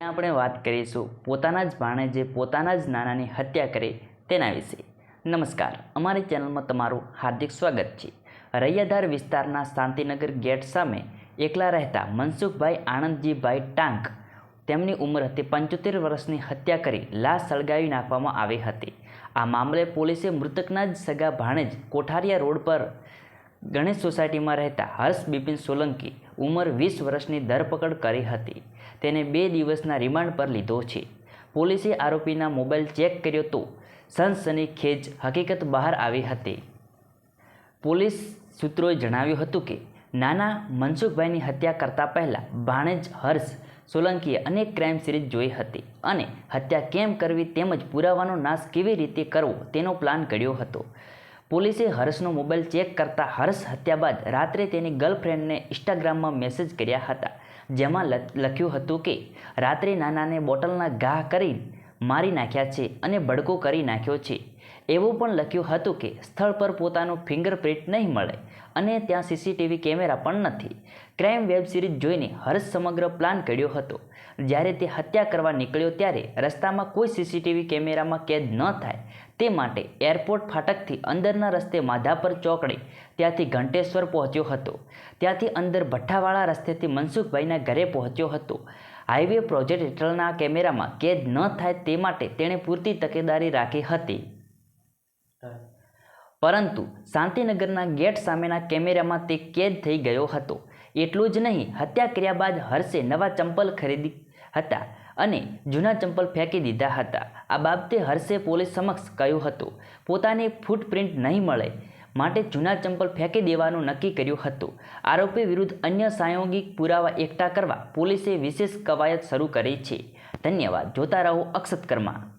આપણે વાત કરીશું પોતાના જ ભાણેજે પોતાના જ નાનાની હત્યા કરી તેના વિશે. નમસ્કાર, અમારી ચેનલમાં તમારું હાર્દિક સ્વાગત છે. રૈયાધાર વિસ્તારના શાંતિનગર ગેટ સામે એકલા રહેતા મનસુખભાઈ આનંદજીભાઈ ટાંક તેમની ઉંમર હતી પંચોતેર વર્ષની હત્યા કરી લાશ સળગાવી નાખવામાં આવી હતી. આ મામલે પોલીસે મૃતકના જ સગા ભાણેજ કોઠારિયા રોડ પર ગણેશ સોસાયટીમાં રહેતા હર્ષ બિપિન સોલંકી ઉંમર વીસ વર્ષની ધરપકડ કરી હતી. તેને બે દિવસના રિમાન્ડ પર લીધો છે. પોલીસે આરોપીના મોબાઈલ ચેક કર્યો તો સનસની ખેજ હકીકત બહાર આવી હતી. પોલીસ સૂત્રોએ જણાવ્યું હતું કે, નાના મનસુખભાઈની હત્યા કરતા પહેલાં ભાણેજ હર્ષ સોલંકીએ અનેક ક્રાઇમ સિરીઝ જોઈ હતી અને હત્યા કેમ કરવી તેમજ પુરાવાનો નાશ કેવી રીતે કરવો તેનો પ્લાન કર્યો હતો. પોલીસે હર્ષનો મોબાઈલ ચેક કરતા હર્ષ હત્યા બાદ રાત્રે તેની ગર્લફ્રેન્ડને ઇન્સ્ટાગ્રામમાં મેસેજ કર્યા હતા. જેમાં લખ- લખ્યું હતું કે, રાત્રે નાનાને બોટલના ઘા કરી મારી નાખ્યા છે અને ભડકો કરી નાખ્યો છે. એવું પણ લખ્યું હતું કે સ્થળ પર પોતાનું ફિંગરપ્રિન્ટ નહીં મળે અને ત્યાં સીસીટીવી કેમેરા પણ નથી. ક્રાઇમ વેબ સિરીઝ જોઈને હર્ષ સમગ્ર પ્લાન કર્યો હતો. જ્યારે તે હત્યા કરવા નીકળ્યો ત્યારે રસ્તામાં કોઈ સીસીટીવી કેમેરામાં કેદ ન થાય. તે માટે એરપોર્ટ ફાટકથી અંદરના રસ્તે માધાપર ચોકડે, ત્યાંથી ઘંટેશ્વર પહોંચ્યો હતો. ત્યાંથી અંદર ભઠ્ઠાવાળા રસ્તેથી મનસુખભાઈના ઘરે પહોંચ્યો હતો. હાઈવે પ્રોજેક્ટ હેઠળના કેમેરામાં કેદ ન થાય તે માટે તેણે પૂરતી તકેદારી રાખી હતી. પરંતુ શાંતિનગરના ગેટ સામેના કેમેરામાં તે કેદ થઈ ગયો હતો. એટલું જ નહીં, હત્યા કર્યા બાદ હર્ષે નવા ચંપલ ખરીદી હતા અને જૂના ચંપલ ફેંકી દીધા હતા. આ બાબતે હર્ષે પોલીસ સમક્ષ કહ્યું હતું, પોતાને ફૂટપ્રિન્ટ નહીં મળે, માટે જૂના ચંપલ ફેંકી દેવાનું નક્કી કર્યું હતું. આરોપી વિરુદ્ધ અન્ય સાયોગિક પુરાવા એકઠા કરવા પોલીસે વિશેષ કવાયત શરૂ કરી છે. ધન્યવાદ. જોતા રહો અક્ષત કર્મા.